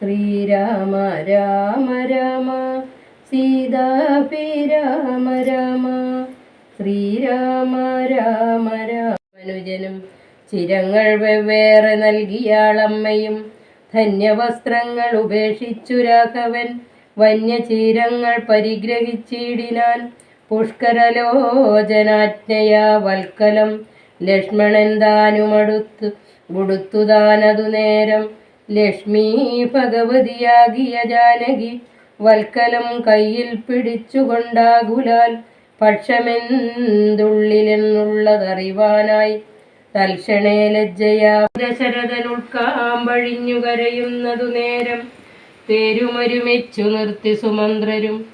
ശ്രീരാമ രാമ രാമ സീതാപി രാമ രാമ ശ്രീരാമ രാമ രാമ മനുജനും ചിരങ്ങൾ വെവ്വേറെ നൽകിയാളമ്മയും ധന്യവസ്ത്രങ്ങൾ ഉപേക്ഷിച്ചു രാഘവൻ വന്യചീരങ്ങൾ പരിഗ്രഹിച്ചിടിനാൻ പുഷ്കരലോചനാജ്ഞയാ വൽക്കലം ലക്ഷ്മണൻ താനുമടുത്തു ഉടുത്തുതാനതു നേരം ലക്ഷ്മി ഭഗവതിയാകിയ ജാനകി വൽക്കലം കയ്യിൽ പിടിച്ചുകൊണ്ടാകുലാൽ പക്ഷമെന്തുള്ളിലെന്നുള്ളതറിവാനായി തൽക്ഷണേ ലജ്ജയാ ദശരഥൻ കരയുന്നതു നേരം തേരുമരുമിച്ചു നിർത്തി സുമന്ത്രരും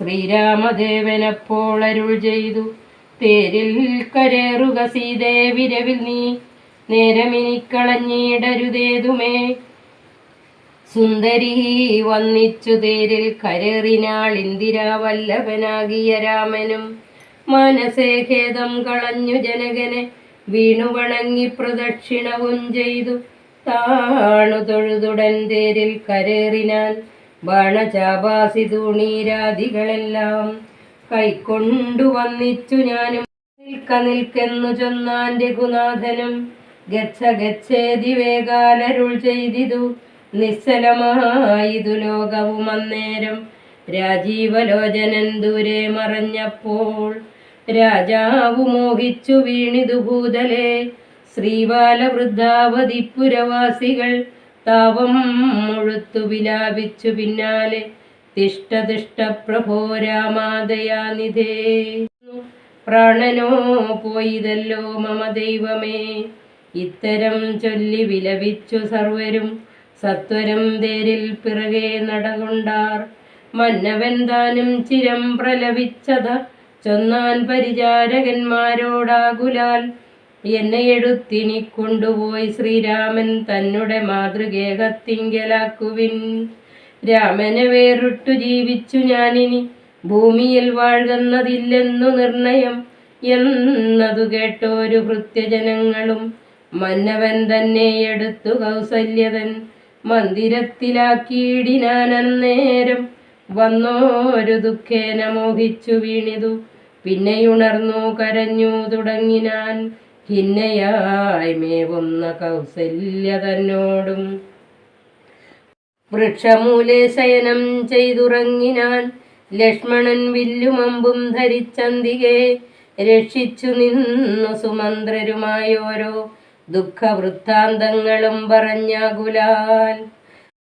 ശ്രീരാമദേവനപ്പോൾ അരുൾ ചെയ്തു. തേരിൽ കരേറുക സീതേ വിരവിൽ നീ നേരമിനിക്കളഞ്ഞിടരുതേതുമേ സുന്ദരി വന്നിച്ചു തേരിൽ കരേറിനാൾ ഇന്ദിരാവല്ലഭനാകിയ രാമനും. മനസേ ഖേദം കളഞ്ഞു ജനകനെ വീണു വണങ്ങി പ്രദക്ഷിണവും ചെയ്തു. താണു തൊഴുതുടൻ തേരിൽ കരേറിനാൻ ബാണചാപാസി തൂണീരാദികളെല്ലാം കൈക്കൊണ്ടു വന്നിച്ചു ഞാനും. നിൽക്ക നിൽക്കെന്നു ചൊന്നാൻ രഘുനാഥനും ഗച്ഛ ഗച്ഛേതി വേഗാലരുൾ ചെയ്തിതു. നിശ്ചലമായിതു ലോകവും അന്നേരം രാജീവലോചനൻ ദൂരെ മറഞ്ഞപ്പോൾ രാജാവു മോഹിച്ചു വീണിതു ഭൂതലേ. ശ്രീബാലവൃദ്ധാവതിപ്പുരവാസികൾ താവം മുഴുത്തു വിലാപിച്ചു പിന്നാലെ. തിഷ്ട തിഷ്ട പ്രഭോ രാമാദയാനിധേ പ്രാണനോ പോയിതല്ലോ മമ ദൈവമേ ഇത്തരം ചൊല്ലി വിലപിച്ചു സർവരും സത്വരം തേരിൽ പിറകെ നടകൊണ്ടാർ. മന്നവൻ താനും ചിരം പ്രലപിച്ചത ചൊന്നാൻ പരിചാരകന്മാരോടാകുലാൽ. എന്നെ എടുത്തിനി കൊണ്ടുപോയി ശ്രീരാമൻ തന്നെ മാതൃകേകത്തിങ്കലാക്കുവിൻ രാമനെ വേറിട്ടു ജീവിച്ചു ഞാനിനി. ഭൂമിയിൽ വാഴുന്നതില്ലെന്നു നിർണയം എന്നതു കേട്ടോരു ഭൃത്യജനങ്ങളും മന്നവൻ തന്നെ എടുത്തു കൗസല്യതൻ. മന്ദിരത്തിലാക്കിയിടിനാൻ അന്നേരം വന്നോരു ദുഃഖേന മോഹിച്ചു വീണിതു. പിന്നെയുണർന്നു കരഞ്ഞു തുടങ്ങിനാൻ ഖിന്നയായി മേവുന്ന കൗസല്യ തന്നോടും. വൃക്ഷമൂലെ ശയനം ചെയ്തുറങ്ങിനാൻ ലക്ഷ്മണൻ വില്ലുമമ്പും ധരിച്ചന്തികെ. രക്ഷിച്ചു നിന്നു സുമന്ത്രരുമായോരോ. ദുഃഖവൃത്താന്തങ്ങളും പറഞ്ഞാകുലാൽ.